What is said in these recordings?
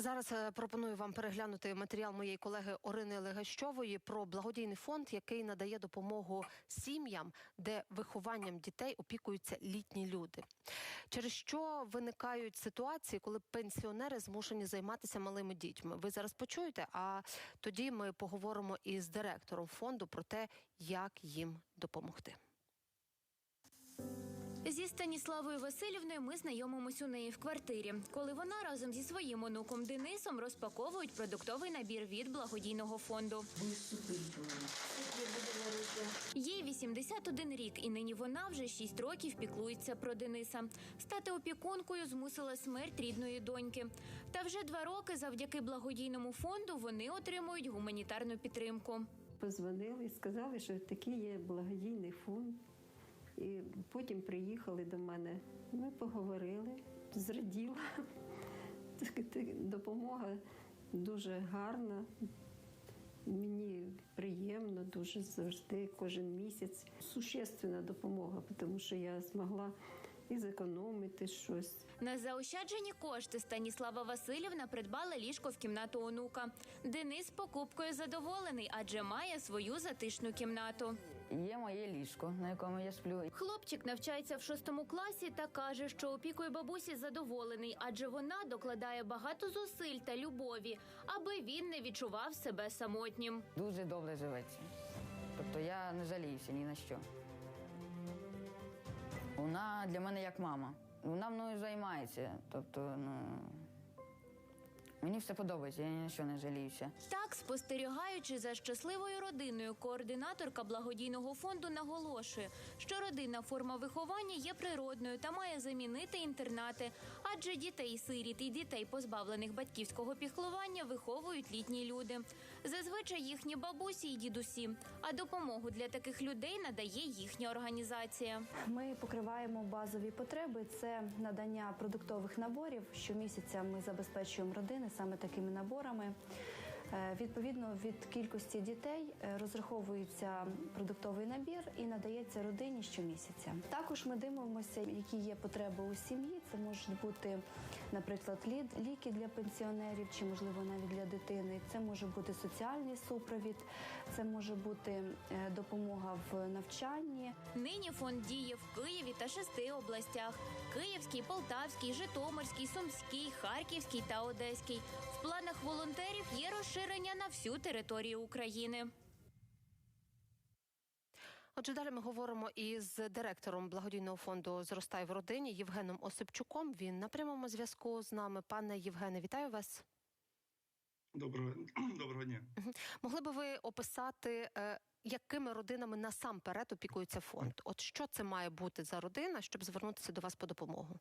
Зараз е, пропоную вам переглянути матеріал моєї колеги Орини Легащової про благодійний фонд, який надає допомогу сім'ям, де вихованням дітей опікуються літні люди. Через що виникають ситуації, коли пенсіонери змушені займатися малими дітьми. Ви зараз почуєте, а тоді ми поговоримо із директором фонду про те, як їм допомогти. Станіславою Васильівною ми знайомимось у неї в квартирі, коли вона разом зі своїм онуком Денисом розпаковують продуктовий набір від благодійного фонду. Їй 81 рік, і нині вона вже 6 років піклується про Дениса. Стати опікункою змусила смерть рідної доньки. Та вже два роки завдяки благодійному фонду вони отримують гуманітарну підтримку. Позвонили сказали, що такий є благодійний фонд. І потім приїхали до мене. Ми поговорили, зраділа. Допомога дуже гарна. Мені приємно дуже завжди, кожен місяць. Существенна допомога, тому що я змогла і зекономити щось. На заощаджені кошти Станіслава Васильівна придбала ліжко в кімнату онука. Денис покупкою задоволений, адже має свою затишну кімнату. Є моє ліжко, на якому я сплю. Хлопчик навчається в шостому класі та каже, що опікою бабусі задоволений, адже вона докладає багато зусиль та любові, аби він не відчував себе самотнім. Дуже добре живеться. Тобто я не жаліюся ні на що. Вона для мене як мама. Вона мною займається. Тобто, ну. Мені все подобається, я ні на що не жаліюся. Так, спостерігаючи за щасливою родиною, координаторка благодійного фонду наголошує, що родинна форма виховання є природною та має замінити інтернати, адже дітей сиріт і дітей, позбавлених батьківського піклування, виховують літні люди. Зазвичай їхні бабусі і дідусі. А допомогу для таких людей надає їхня організація. Ми покриваємо базові потреби. Це надання продуктових наборів. Щомісяця ми забезпечуємо родини саме такими наборами. Е, Відповідно від кількості дітей е, розраховується продуктовий набір і надається родині щомісяця. Також ми дивимося, які є потреби у сім'ї. Це можуть бути, наприклад, лі- ліки для пенсіонерів чи, можливо, навіть для дитини. Це може бути соціальний супровід, це може бути е, допомога в навчанні. Нині фонд діє в Києві та шести областях: Київський, Полтавський, Житомирський, Сумський, Харківський та Одеський. В планах волонтерів є розширення на всю територію України. Отже, далі ми говоримо із директором благодійного фонду Зростай в родині Євгеном Осипчуком. Він на прямому зв'язку з нами. Пане Євгене, вітаю вас. Доброго доброго дня. Могли би ви описати, е, якими родинами насамперед опікується фонд? От що це має бути за родина, щоб звернутися до вас по допомогу?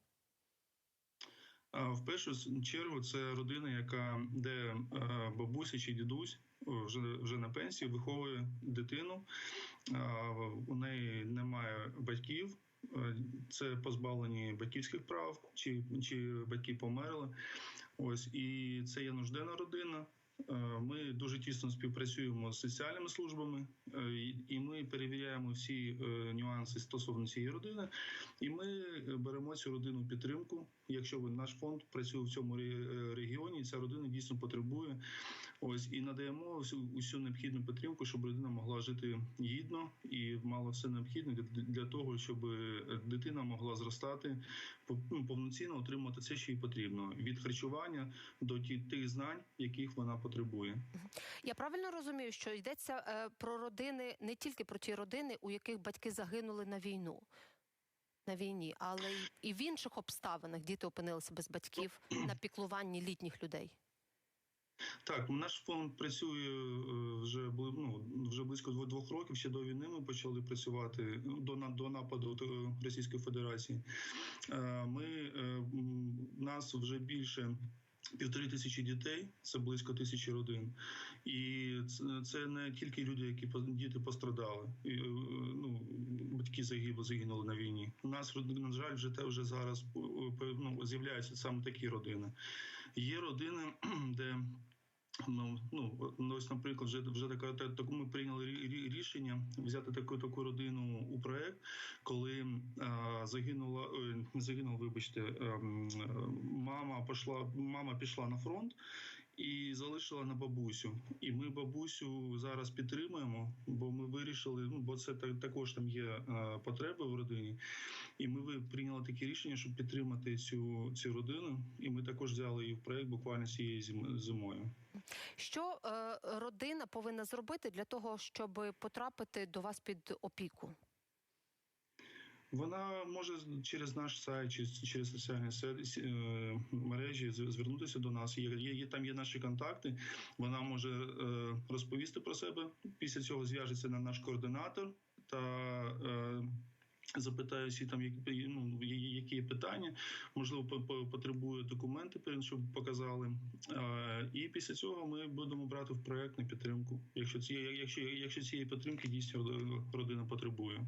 В першу чергу це родина, яка де е, бабуся чи дідусь вже вже на пенсії виховує дитину. У неї немає батьків. Е, Це позбавлені батьківських прав, чи, чи батьки померли. Ось і це є нужденна родина. Е, Ми дуже тісно співпрацюємо з соціальними службами, е, і- ми перевіряємо всі е, нюанси стосовно цієї родини. І ми беремо цю родину підтримку. Якщо наш фонд працює в цьому регіоні, ця родина дійсно потребує. Ось і надаємо всю усю необхідну підтримку, щоб людина могла жити гідно і мала все необхідне для, того, щоб дитина могла зростати ну, повноцінно отримати все, що їй потрібно від харчування до ті, тих знань, яких вона потребує. Я правильно розумію, що йдеться е, про родини не тільки про ті родини, у яких батьки загинули на війну. На війні, але і в інших обставинах діти опинилися без батьків на піклуванні літніх людей. Так, наш фонд працює е, вже ну, вже близько дво- двох років. Ще до війни ми почали працювати ну, до до нападу Російської Федерації. Е, Ми е, нас вже більше. Півтори тисячі дітей це близько тисячі родин, і це- не тільки люди, які діти пострадали. Ну батьки загинули, загинули на війні. У нас на жаль, вже те вже зараз ну, з'являються саме такі родини. Є родини, де Ну, ну ну, ось, наприклад, вже вже така та- ми прийняли рі- рі- рішення взяти таку таку родину у проект, коли а, загинула загинула, вибачте, ем, е, мама пішла, мама пішла на фронт і залишила на бабусю. І ми бабусю зараз підтримуємо, бо ми вирішили, ну бо це так- також там є е, потреби в родині. І ми прийняли таке рішення, щоб підтримати цю, цю родину. І ми також взяли її в проект буквально зим- зимою. Що е, родина повинна зробити для того, щоб потрапити до вас під опіку? Вона може через наш сайт чи через соціальні е, мережі звернутися до нас. Є, там є наші контакти. Вона може е, розповісти про себе. Після цього зв'яжеться на наш координатор та. Е, Запитаю всі там, які ну які є питання, можливо, по- по- потребує документи, щоб показали. І після цього ми будемо брати в проект на підтримку. Якщо ці, якщо, якщо цієї підтримки дійсно родина потребує.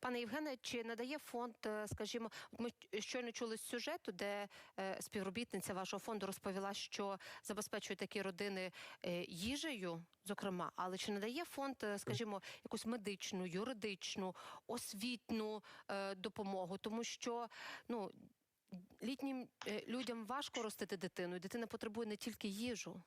Пане Євгене, чи надає фонд, е, скажімо, ми щойно чули з сюжету, де е, співробітниця вашого фонду розповіла, що забезпечує такі родини е, їжею, зокрема, але чи надає фонд, скажімо, якусь медичну, юридичну, освітну допомогу, тому що ну. Літнім людям важко ростити дитину, і дитина потребує не тільки їжу.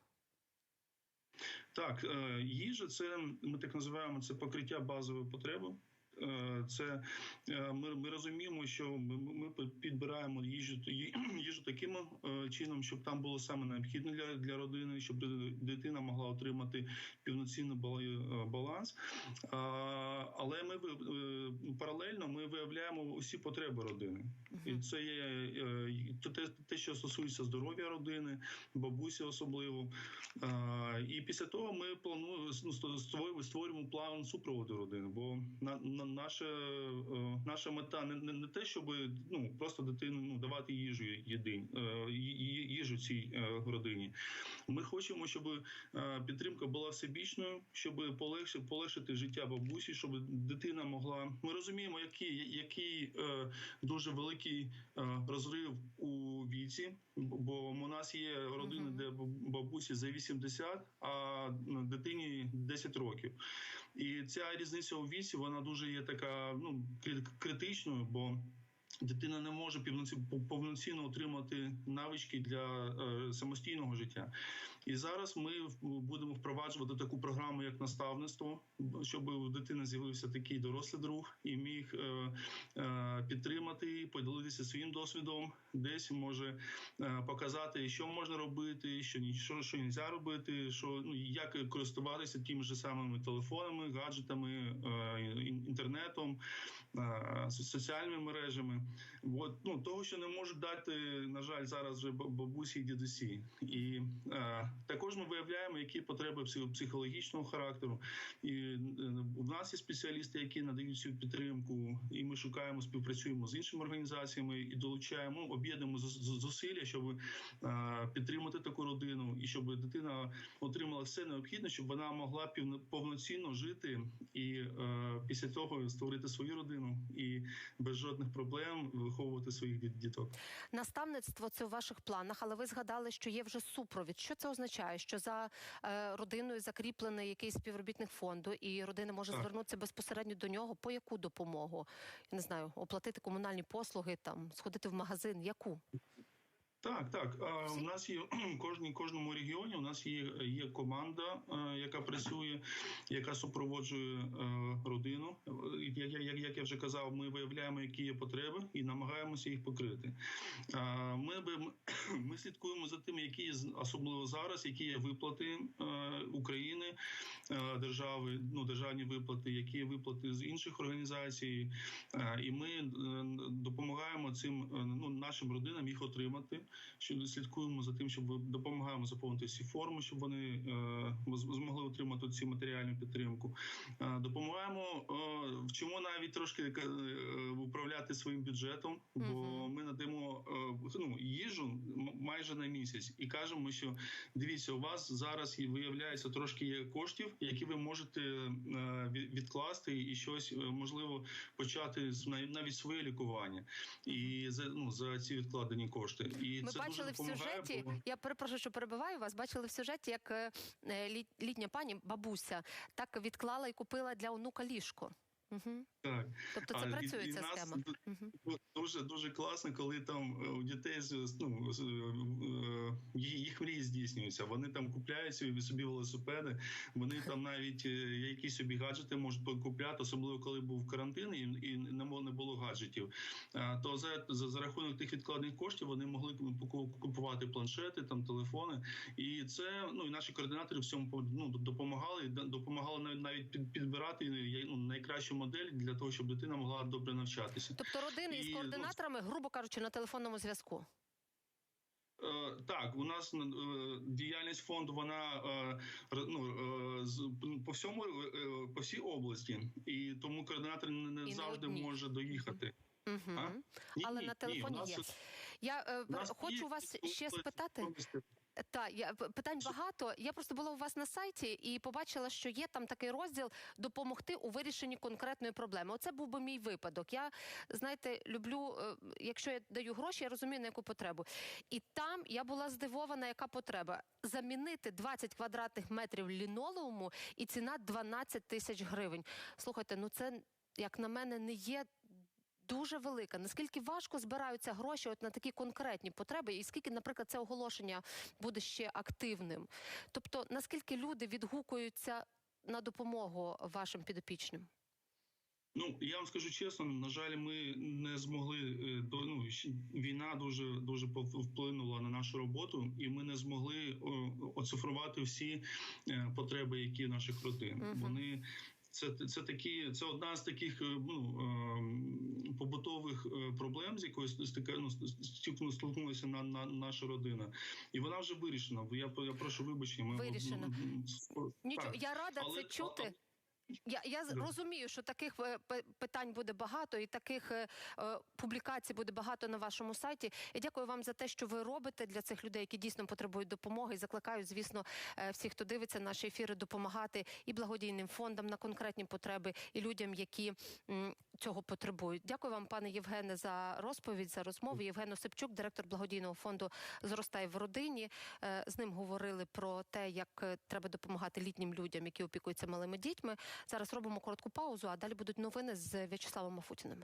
Так, їжа це ми так називаємо це покриття базової потреби. Е, Це е, ми, ми розуміємо, що ми, ми підбираємо їжу їжу таким е, чином, щоб там було саме необхідне для, для родини, щоб дитина могла отримати повноцінний бала- баланс. Але ми е, паралельно ми виявляємо усі потреби родини. І це є е, те, те, що стосується здоров'я родини, бабусі особливо. І після того ми плануємо ну, створюємо, план супроводу родини. Бо на, на наша, е, наша мета не, не, те, щоб ну просто дитину ну давати їжу єдин, ї- ї- їжу цій родині. Ми хочемо, щоб е, підтримка була всебічною, щоб полегшити, полегшити життя бабусі, щоб дитина могла. Ми розуміємо, який, який е, дуже великий е, розрив у віці, бо у нас є родини, де бабусі за 80, а дитині 10 років. І ця різниця у віці вона дуже є така ну кри- критичною, бо дитина не може повноцінно отримати навички для е, самостійного життя. І зараз ми будемо впроваджувати таку програму, як наставництво, щоб у дитини з'явився такий дорослий друг і міг е, е, підтримати, поділитися своїм досвідом, десь може показати, що можна робити, що ні, що, не можна робити, що ну як користуватися тими ж самими телефонами, гаджетами, інтернетом, соціальними мережами. От, ну того, що не можуть дати, на жаль, зараз вже бабусі і дідусі. І е, також ми виявляємо, які потреби психологічного характеру. І е, у нас є спеціалісти, які надають цю підтримку, і ми шукаємо, співпрацюємо з іншими організаціями і долучаємо, об'єднуємо зус- зус- зусилля, щоб е, підтримати таку родину, і щоб дитина отримала все необхідне, щоб вона могла повноцінно жити і е, після того створити свою родину і без жодних проблем виховувати своїх діт- діток. Наставництво це у ваших планах, але ви згадали, що є вже супровід. Що це означає? Що за е, родиною закріплений якийсь співробітник фонду, і родина може Так. звернутися безпосередньо до нього. По яку допомогу? Я не знаю, оплатити комунальні послуги, там сходити в магазин. Яку? Так, так. У нас є кожній кожному регіоні. У нас є, є команда, е, яка працює, яка супроводжує е, родину. Як, як, як я вже казав, ми виявляємо, які є потреби, і намагаємося їх покрити. А, Ми би ми слідкуємо за тим, які є особливо зараз, які є виплати е, України, держави, ну державні виплати, які є виплати з інших організацій, і ми допомагаємо цим ну нашим родинам їх отримати. Що слідкуємо за тим, щоб допомагаємо заповнити всі форми, щоб вони е, змогли отримати ці матеріальну підтримку. Е, Допомагаємо, е, вчимо навіть трошки управляти своїм бюджетом, бо ми надаємо ну, їжу майже на місяць і кажемо, що дивіться, у вас зараз і виявляється трошки є коштів, які ви можете відкласти і щось можливо почати з- навіть своє лікування і за ну за ці відкладені кошти. І І Ми це бачили дуже в сюжеті. бо- Я перепрошую, що перебиваю вас. Бачили в сюжеті, як е, літня пані бабуся так відклала і купила для онука ліжко. Угу. Так. Тобто це А, працює і ця нас схема. Угу. Дуже дуже класно, коли там е, у дітей ну, е, їх їх мрії здійснюються. Вони там купляють собі велосипеди. Вони там навіть е, якісь собі гаджети можуть покупляти, особливо коли був карантин і, і не було гаджетів. То за, за за рахунок тих відкладних коштів вони могли купувати планшети, там телефони. І це ну і наші координатори в цьому ну, допомагали допомагали навіть навіть під, підбирати е, ну, найкращу модель для того, щоб дитина могла добре навчатися. Тобто родини із І, ну, координаторами, грубо кажучи, на телефонному зв'язку. Е, Так, у нас е, діяльність фонду вона е, ну, з- по всьому по всій області, і тому координатор не, не І не завжди одній. може доїхати. Угу. А? Ні, Але ні, на ні, телефоні нас- є. Я е, нас хочу є вас ще спитати. області. Так, я питань багато. Я просто була у вас на сайті і побачила, що є там такий розділ допомогти у вирішенні конкретної проблеми. Оце був би мій випадок. Я знаєте, люблю, е, якщо я даю гроші, я розумію на яку потребу. І там я була здивована, яка потреба замінити 20 квадратних метрів лінолеуму, і ціна 12 тисяч гривень. Слухайте, ну це як на мене не є дуже велика. Наскільки важко збираються гроші от на такі конкретні потреби, і скільки, наприклад, це оголошення буде ще активним? Тобто, наскільки люди відгукуються на допомогу вашим підопічним? Ну я вам скажу чесно, на жаль, ми не змогли е, до ну війна дуже дуже вплинула на нашу роботу, і ми не змогли оцифрувати всі е, потреби, які в наших родин. Вони це, це такі, це одна з таких е, ну, ем, побутових е, проблем, з якою ну, стикнулася на, на наша родина, і вона вже вирішена. Я я прошу вибачення. Ми Вирішена. Нічого, так. я рада Але- це чути. Я, я розумію, що таких е, питань буде багато, і таких е, е, публікацій буде багато на вашому сайті. Я дякую вам за те, що ви робите для цих людей, які дійсно потребують допомоги. І закликаю, звісно, е, всіх, хто дивиться наші ефіри, допомагати і благодійним фондам на конкретні потреби, і людям, які м, цього потребують. Дякую вам, пане Євгене, за розповідь, за розмову. Євген Осипчук, директор благодійного фонду Зростай в родині. З ним говорили про те, як треба допомагати літнім людям, які опікуються малими дітьми. Зараз робимо коротку паузу, а далі будуть новини з В'ячеславом Мафутіним.